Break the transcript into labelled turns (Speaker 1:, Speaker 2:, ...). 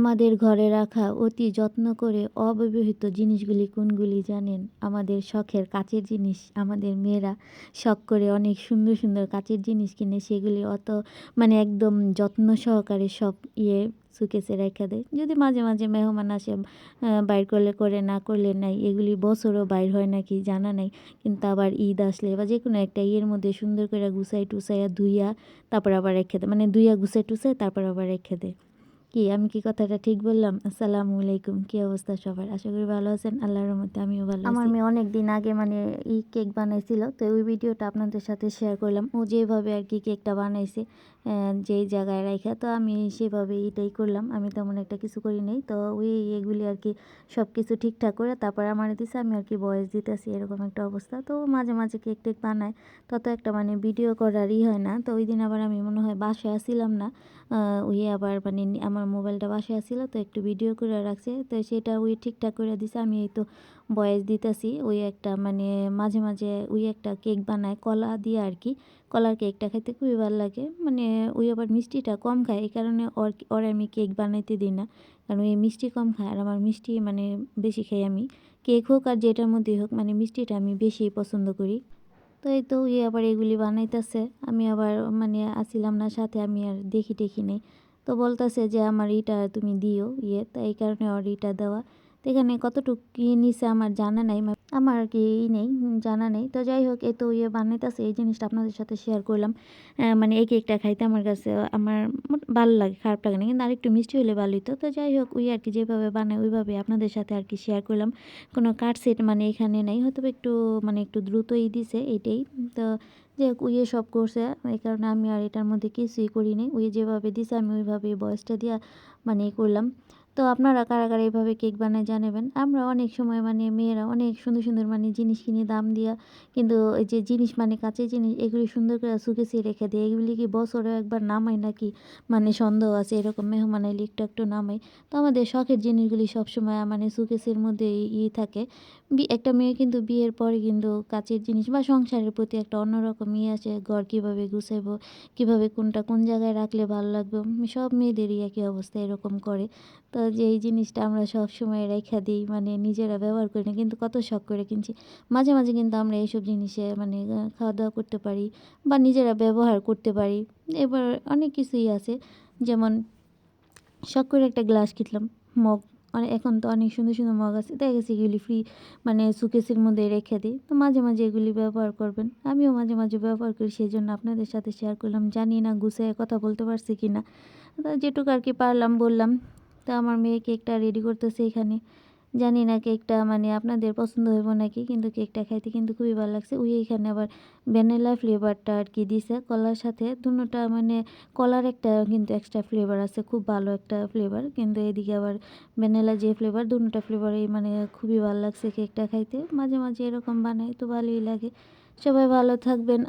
Speaker 1: আমাদের ঘরে রাখা অতি যত্ন করে অব্যবহৃত জিনিসগুলি কোনগুলি জানেন? আমাদের শখের কাচের জিনিস, আমাদের মেয়েরা শখ করে অনেক সুন্দর সুন্দর কাচের জিনিস কিনে, সেগুলি অত মানে একদম যত্ন সহকারে সব ইয়ে সুকেসে রেখে দেয়। যদি মাঝে মাঝে মেহমান আসে বাইর করলে করে না করলে নাই, এগুলি বছরও বাইর হয় নাকি জানা নাই, কিন্তু আবার ঈদ আসলে বা যে কোনো একটা ইয়ের মধ্যে সুন্দর করে গুছাই টুসাইয়া ধুইয়া তারপর আবার রেখে দেয়। মানে ধুইয়া গুছাই টুসাই তারপর আবার রেখে দেয়। কি? আমি কি কথাটা ঠিক বললাম? আসসালামু আলাইকুম। কি অবস্থা সবার? আশা করি ভালো আছেন। আল্লাহর রহমতে আমিও ভালো আমার মেয়ে অনেক দিন আগে মানে এই কেক বানাইছিল। তো ওই ভিডিওটা আপনাদের সাথে শেয়ার করলাম। ও যেভাবে আর কি কেকটা বানাইছে যেই জায়গায় রাখা তো আমি সেভাবে এটাই করলাম। আমি তেমন একটা কিছু করি নাই। তো ওই এগুলি আর কি সব কিছু ঠিকঠাক করে তারপর আমার দিছে আমি আর কি বয়স দিতেছি এরকম একটা অবস্থা। তো মাঝে মাঝে কেক টেক বানায়। তত একটা মানে ভিডিও করারই হয় না। তো ওই দিন আবার আমি মনে হয় বাসায় আসছিলাম না। ওই আবার মানে নি- আমার মোবাইলটা বাসায় আসছিল তো একটু ভিডিও করে রাখছে। তো সেটা ওই ঠিকঠাক করে দিছে, আমি এই তো বয়েস দিতেছি। ওই একটা মানে মাঝে মাঝে ওই একটা কেক বানায়, কলা দিয়ে আর কি। কলার কেকটা খেতে খুবই ভালো লাগে। মানে ওই আবার মিষ্টিটা কম খায়, এই কারণে ওর ওর আমি কেক বানাইতে দিই না। কারণ ওই মিষ্টি কম খায়, আর আমার মিষ্টি মানে বেশি খাই আমি। কেক হোক আর যেটার মধ্যেই হোক মানে মিষ্টিটা আমি বেশি পছন্দ করি। তো এই তো ইয়ে আবার এগুলি বানাইতেছে। আমি আবার মানে আসিলাম না, সাথে আমি আর দেখি টেখি নেই। তো বলতেছে যে, আমার ইটা তুমি দিও ইয়ে। তো এই কারণে ওর ইটা দেওয়া। তো এখানে কতটুকু কি নিছে আমার জানা নাই আমার আর কি ই নেই জানা নেই। তো যাই হোক এই তো ইয়ে বানাইতেছে, এই জিনিসটা আপনাদের সাথে শেয়ার করলাম। মানে এই কেকটা খাইতে আমার কাছে আমার ভালো লাগে, খারাপ লাগে না, কিন্তু আরেকটু মিষ্টি হলে ভালো হতো তো যাই হোক, ওই আর কি যেভাবে বানায়, ওইভাবে আপনাদের সাথে আর কি শেয়ার করলাম। কোনো কাট সেট মানে এখানে নেই হয়তো একটু মানে একটু দ্রুতই দিছে এইটাই তো যে উইয়ে সব করছে, এই কারণে আমি আর এটার মধ্যে কিছুই করিনি। উই যেভাবে দিছে, আমি ওইভাবে বয়সটা দিয়া মানে করলাম। তো আপনারা কারা কারা এইভাবে কেক বানায় জানাবেন। আমরা অনেক সময় মানে মেয়েরা অনেক সুন্দর সুন্দর মানে জিনিস কিনে দাম দিয়া কিন্তু এই যে জিনিস মানে কাঁচের জিনিস এগুলি সুন্দর করে শুকেছি রেখে দেয়। এগুলি কি বছরে একবার নামাই নাকি মানে সন্দেহ আছে এরকম মেহমান এলে একটু একটু নামাই তো আমাদের শখের জিনিসগুলি সবসময় মানে সুকেসের মধ্যে ই থাকে। একটা মেয়ে কিন্তু বিয়ের পরে কিন্তু কাচের জিনিস বা সংসারের প্রতি একটা অন্যরকম ইয়ে আছে ঘর কীভাবে গুছাইবো কীভাবে কোনটা কোন জায়গায় রাখলে ভালো লাগবে, সব মেয়েদেরই একই অবস্থা এরকম করে। তো যে এই জিনিসটা আমরা সব সময় রেখা দিই মানে নিজেরা ব্যবহার করি না, কিন্তু কত শখ করে কিনছি। মাঝে মাঝে কিন্তু আমরা এইসব জিনিসে মানে খাওয়া দাওয়া করতে পারি বা নিজেরা ব্যবহার করতে পারি। এবার অনেক কিছুই আছে। যেমন শখ করে একটা গ্লাস কিনলাম, মগ। এখন তো অনেক সুন্দর সুন্দর মগ আছে। দেখা গেছে এগুলি ফ্রি মানে সুকেসের মধ্যে রেখে দিই। তো মাঝে মাঝে এগুলি ব্যবহার করবেন। আমিও মাঝে মাঝে ব্যবহার করি সেই জন্য আপনাদের সাথে শেয়ার করলাম। জানি না গুছিয়ে কথা বলতে পারছি কি না তো যেটুকু আর কি পারলাম বললাম। তো আমার মেয়ে কেকটা রেডি করতেছে এখানে। জানি না কেকটা মানে আপনাদের পছন্দ হইব নাকি, কিন্তু কেকটা খাইতে কিন্তু খুবই ভালো লাগছে। ওই এখানে আবার ভ্যানিলা ফ্লেভারটা আর কি দিছে। কলার সাথে দুটোটা মানে কলার একটা কিন্তু এক্সট্রা ফ্লেভার আছে, খুব ভালো একটা ফ্লেভার কিন্তু এদিকে আবার ভ্যানিলা যে ফ্লেভার দুটোটা ফ্লেভারই মানে খুবই ভালো লাগছে কেকটা খাইতে। মাঝে মাঝে এরকম বানাই তো ভালোই লাগে। সবাই ভালো থাকবেন।